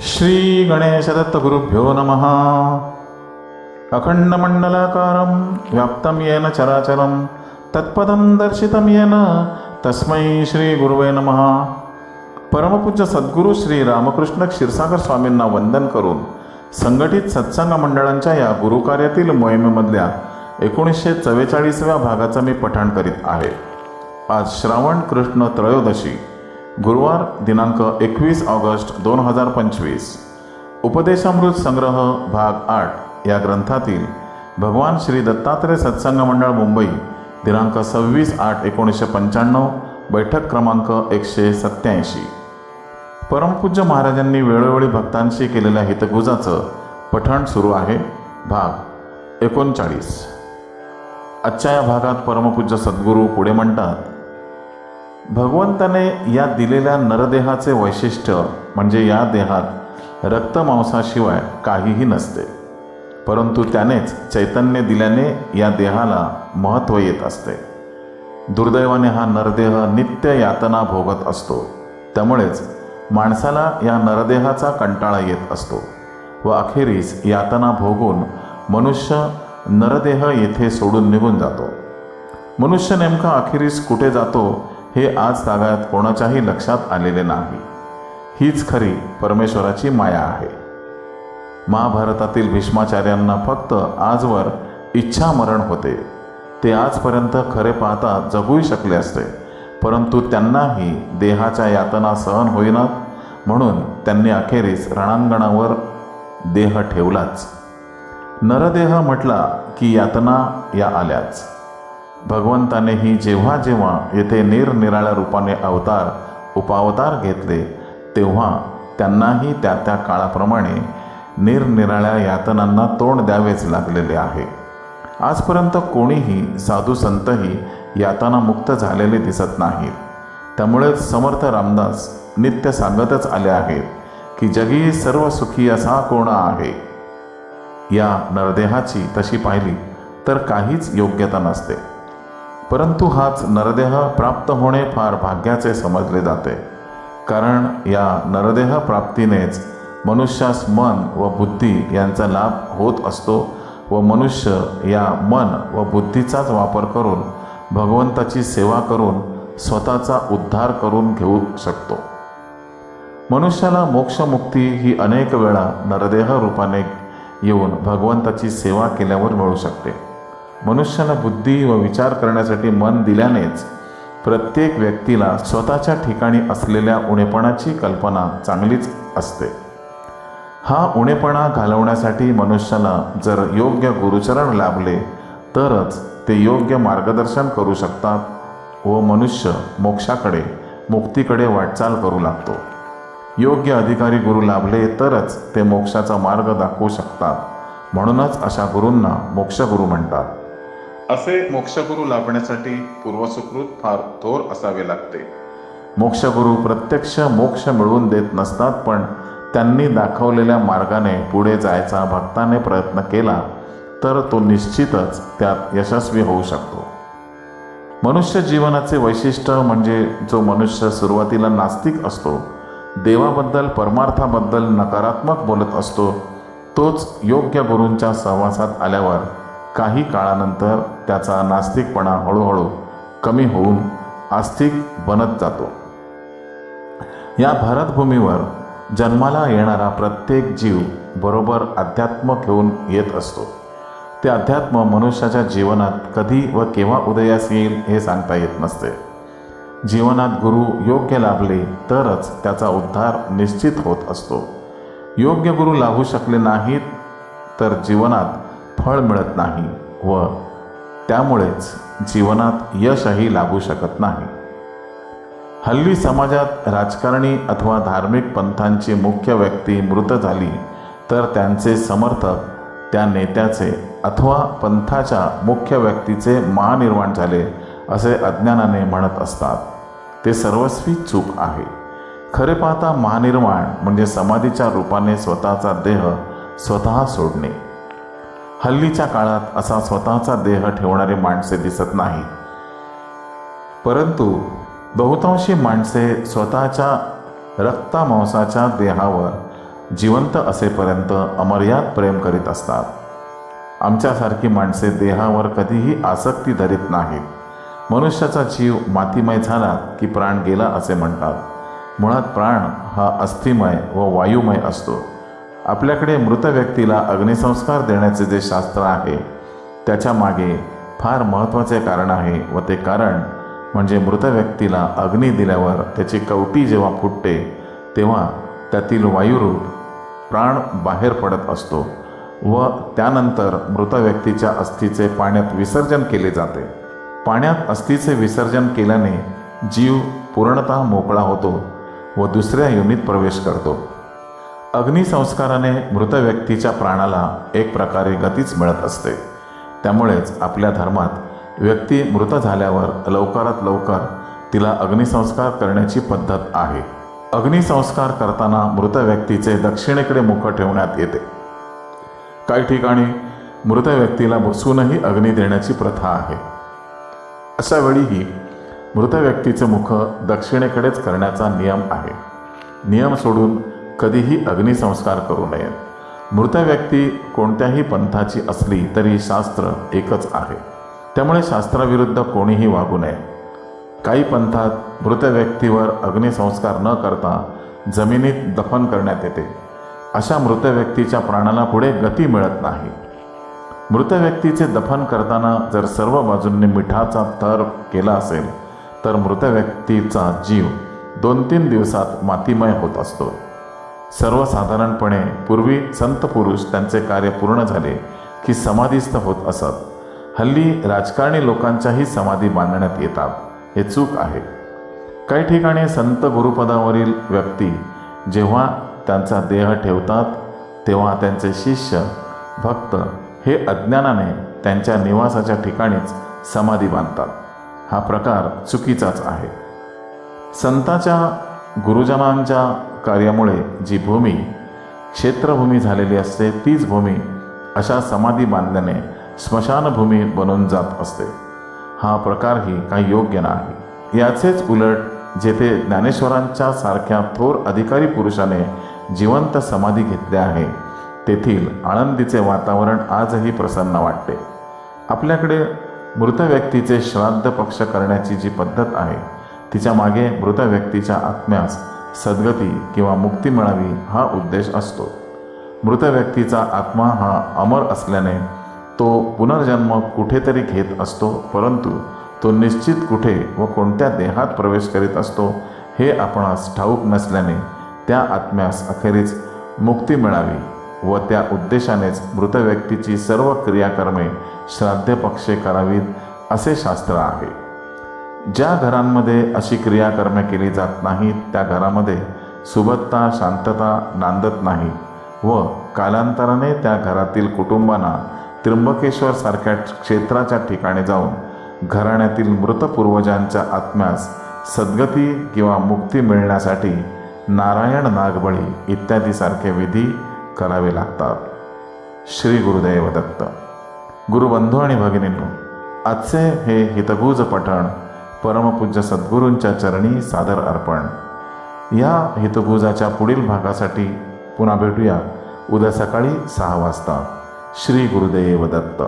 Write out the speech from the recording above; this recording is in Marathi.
श्री गणेशदत्तगुरुभ्यो नमः। अखण्डमण्डलाकारं व्याप्तं येन चराचरं तत्पदं दर्शितं येन तस्मै श्रीगुरुवे नमः। परमपूज्य सद्गुरू श्री रामकृष्ण क्षीरसागर स्वामींना वंदन करून संघटित सत्संग मंडळांच्या या गुरुकार्यातील मोहिमेमधल्या एकोणीसशे चव्वेचाळीसव्या भागाचं मी पठण करीत आहे. आज श्रावण कृष्ण त्रयोदशी गुरुवार दिनांक एकवीस ऑगस्ट दोन हजार पंचवीस. उपदेशामृत संग्रह भाग आठ या ग्रंथातील भगवान श्री दत्तात्रय सत्संग मंडळ मुंबई दिनांक सव्वीस आठ एकोणीसशे पंच्याण्णव बैठक क्रमांक एकशे सत्याऐंशी परमपूज्य महाराजांनी वेळोवेळी भक्तांशी केलेल्या हितगुजाचं पठण सुरू आहे. भाग एकोणचाळीस. आजच्या या भागात परमपूज्य सद्गुरू पुढे म्हणतात भगवंताने या दिलेल्या नरदेहाचे वैशिष्ट्य म्हणजे या देहात रक्तमांसाशिवाय काहीही नसते. परंतु त्यानेच चैतन्य दिल्याने या देहाला महत्त्व येत असते. दुर्दैवाने हा नरदेह नित्य यातना भोगत असतो. त्यामुळेच माणसाला या नरदेहाचा कंटाळा येत असतो व अखेरीस यातना भोगून मनुष्य नरदेह येथे सोडून निघून जातो. मनुष्य नेमका अखेरीस कुठे जातो हे आज तागायत कोणाच्याही लक्षात आलेले नाही. हीच खरी परमेश्वराची माया आहे. महाभारतातील भीष्माचार्यांना फक्त आजवर इच्छा मरण होते. ते आजपर्यंत खरे पाहता जगूही शकले असते परंतु त्यांनाही देहाच्या यातना सहन होईनात म्हणून त्यांनी अखेरीस रणांगणावर देह ठेवलाच. नरदेह म्हटला की यातना या आल्याच. भगवंतानेही जेव्हा जेव्हा येथे निरनिराळ्या रूपाने अवतार उपावतार घेतले तेव्हा त्यांनाही त्या त्या काळाप्रमाणे निरनिराळ्या यातनांना तोंड द्यावेच लागलेले आहे. आजपर्यंत कोणीही साधू संतही यातना मुक्त झालेले दिसत नाहीत. त्यामुळेच समर्थ रामदास नित्य सांगतच आले आहेत की जगी सर्व सुखी असा कोण आहे? या नरदेहाची तशी पाहिली तर काहीच योग्यता नसते. परंतु हाच नरदेह प्राप्त होणे फार भाग्याचे समजले जाते. कारण या नरदेह प्राप्तीनेच मनुष्यास मन व बुद्धी यांचा लाभ होत असतो व मनुष्य या मन व बुद्धीचाच वापर करून भगवंताची सेवा करून स्वतःचा उद्धार करून घेऊ शकतो. मनुष्याला मोक्षमुक्ती ही अनेक वेळा नरदेह रूपाने येऊन भगवंताची सेवा केल्यावर मिळू शकते. मनुष्याला बुद्धी व विचार करण्यासाठी मन दिल्यानेच प्रत्येक व्यक्तीला स्वतःच्या ठिकाणी असलेल्या उणेपणाची कल्पना चांगलीच असते. हा उणेपणा घालवण्यासाठी मनुष्याला जर योग्य गुरुचरण लाभले तरच ते योग्य मार्गदर्शन करू शकतात व मनुष्य मोक्षाकडे मुक्तीकडे वाटचाल करू लागतो. योग्य अधिकारी गुरु लाभले तरच ते मोक्षाचा मार्ग दाखवू शकतात. म्हणूनच अशा गुरूंना मोक्षगुरू म्हणतात. असे मोक्षगुरू लाभण्यासाठी पूर्वसुकृत फार थोर असावे लागते. मोक्षगुरू प्रत्यक्ष मोक्ष मिळवून देत नसतात पण त्यांनी दाखवलेल्या मार्गाने पुढे जायचा भक्ताने प्रयत्न केला तर तो निश्चितच त्यात यशस्वी होऊ शकतो. मनुष्य जीवनाचे वैशिष्ट्य म्हणजे जो मनुष्य सुरुवातीला नास्तिक असतो देवाबद्दल परमार्थाबद्दल नकारात्मक बोलत असतो तोच योग्य गुरूंच्या सहवासात आल्यावर काही काळानंतर त्याचा नास्तिकपणा हळूहळू कमी होऊन आस्तिक बनत जातो. या भारतभूमीवर जन्माला येणारा प्रत्येक जीव बरोबर अध्यात्म घेऊन येत असतो. ते अध्यात्म मनुष्याच्या जीवनात कधी व केव्हा उदयास येईल हे सांगता येत नसते. जीवनात गुरु योग्य लाभले तरच त्याचा उद्धार निश्चित होत असतो. योग्य गुरु लाभू शकले नाहीत तर जीवनात फळ मिळत नाही व त्यामुळेच जीवनात यशही लागू शकत नाही. हल्ली समाजात राजकारणी अथवा धार्मिक पंथांची मुख्य व्यक्ती मृत झाली तर त्यांचे समर्थक त्या नेत्याचे अथवा पंथाच्या मुख्य व्यक्तीचे महानिर्माण झाले असे अज्ञानाने म्हणत असतात. ते सर्वस्वी चूक आहे. खरे पाहता महानिर्माण म्हणजे समाधीच्या रूपाने स्वतःचा देह स्वतः सोडणे. हल्लीच्या काळात असा स्वतःचा देह ठेवणारी माणसे दिसत नाही. परंतु बहुतांशी माणसे स्वतःच्या रक्तामांसाच्या देहावर जिवंत असेपर्यंत अमर्याद प्रेम करीत असतात. आमच्यासारखी माणसे देहावर कधीही आसक्ती धरीत नाहीत. मनुष्याचा जीव मातीमय झाला की प्राण गेला असे म्हणतात. मुळात प्राण हा अस्थिमय व वायुमय असतो. आपल्याकडे मृत व्यक्तीला अग्निसंस्कार देण्याचे जे शास्त्र आहे त्याच्यामागे फार महत्त्वाचे कारण आहे व ते कारण म्हणजे मृत व्यक्तीला अग्नी दिल्यावर त्याची कवटी जेव्हा फुटते तेव्हा त्यातील वायुरूप प्राण बाहेर पडत असतो व त्यानंतर मृत व्यक्तीच्या अस्थीचे पाण्यात विसर्जन केले जाते. पाण्यात अस्थीचे विसर्जन केल्याने जीव पूर्णतः मोकळा होतो व दुसऱ्या योनीत प्रवेश करतो. अग्निसंस्काराने मृत व्यक्तीच्या प्राणाला एक प्रकारे गतीच मिळत असते. त्यामुळेच आपल्या धर्मात व्यक्ती मृत झाल्यावर लवकरात लवकर तिला अग्निसंस्कार करण्याची पद्धत आहे. अग्निसंस्कार करताना मृत व्यक्तीचे दक्षिणेकडे मुख ठेवण्यात येते. काही ठिकाणी मृत व्यक्तीला बसूनही अग्नी देण्याची प्रथा आहे. अशा वेळीही मृत व्यक्तीचे मुख दक्षिणेकडेच करण्याचा नियम आहे. नियम सोडून कधीही अग्निसंस्कार करू नयेत मृत व्यक्ती कोणत्याही पंथाची असली तरी शास्त्र एकच आहे. त्यामुळे शास्त्राविरुद्ध कोणीही वागू नये. काही पंथात मृत व्यक्तीवर अग्निसंस्कार न करता जमिनीत दफन करण्यात येते. अशा मृत व्यक्तीच्या प्राणाला पुढे गती मिळत नाही. मृत व्यक्तीचे दफन करताना जर सर्व बाजूंनी मिठाचा थर केला असेल तर मृत व्यक्तीचा जीव दोन तीन दिवसात मातीमय होत असतो. सर्वसाधारणपणे पूर्वी संत पुरुष त्यांचे कार्य पूर्ण झाले की समाधीस्थ होत असत. हल्ली राजकारणी लोकांच्याही समाधी बांधण्यात येतात. हे चूक आहे. काही ठिकाणी संत गुरुपदावरील व्यक्ती जेव्हा त्यांचा देह ठेवतात तेव्हा त्यांचे शिष्य भक्त हे अज्ञानाने त्यांच्या निवासाच्या ठिकाणीच समाधी बांधतात. हा प्रकार चुकीचाच आहे. संताच्या गुरुजनांच्या कार्यामुळे जी भूमी क्षेत्रभूमी झालेली असते तीच भूमी अशा समाधी बांधल्याने स्मशानभूमी बनून जात असते. हा प्रकारही काही योग्य नाही. याचेच उलट जेथे ज्ञानेश्वरांच्या सारख्या थोर अधिकारी पुरुषाने जिवंत समाधी घेतली आहे तेथील आळंदीचे वातावरण आजही प्रसन्न वाटते. आपल्याकडे मृत व्यक्तीचे श्राद्ध पक्ष करण्याची जी पद्धत आहे तिच्यामागे मृत व्यक्तीच्या आत्म्यास सद्गती किंवा मुक्ती मिळावी हा उद्देश असतो. मृत व्यक्तीचा आत्मा हा अमर असल्याने तो पुनर्जन्म कुठेतरी घेत असतो परंतु तो निश्चित कुठे व कोणत्या देहात प्रवेश करीत असतो हे आपणास ठाऊक नसल्याने त्या आत्म्यास अखेरीस मुक्ती मिळावी व त्या उद्देशानेच मृत व्यक्तीची सर्व क्रियाकर्मे श्राद्धपक्षे करावीत असे शास्त्र आहे. ज्या घरांमध्ये अशी क्रियाकर्मे केली जात नाहीत त्या घरामध्ये सुबत्ता शांतता नांदत नाही व कालांतराने त्या घरातील कुटुंबांना त्र्यंबकेश्वर सारख्या क्षेत्राच्या ठिकाणी जाऊन घराण्यातील मृत पूर्वजांच्या आत्म्यास सद्गती किंवा मुक्ती मिळण्यासाठी नारायण नागबळी इत्यादीसारखे विधी करावे लागतात. श्री गुरुदेव दत्त. गुरुबंधू आणि भगिनींनो आजचे हे हितगुज पठण परमपूज्य सद्गुरूंच्या चरणी सादर अर्पण. या हितभुजाच्या पुढील भागासाठी पुन्हा भेटूया. उद्या सकाळी सहा वाजता. श्री गुरुदेव दत्त.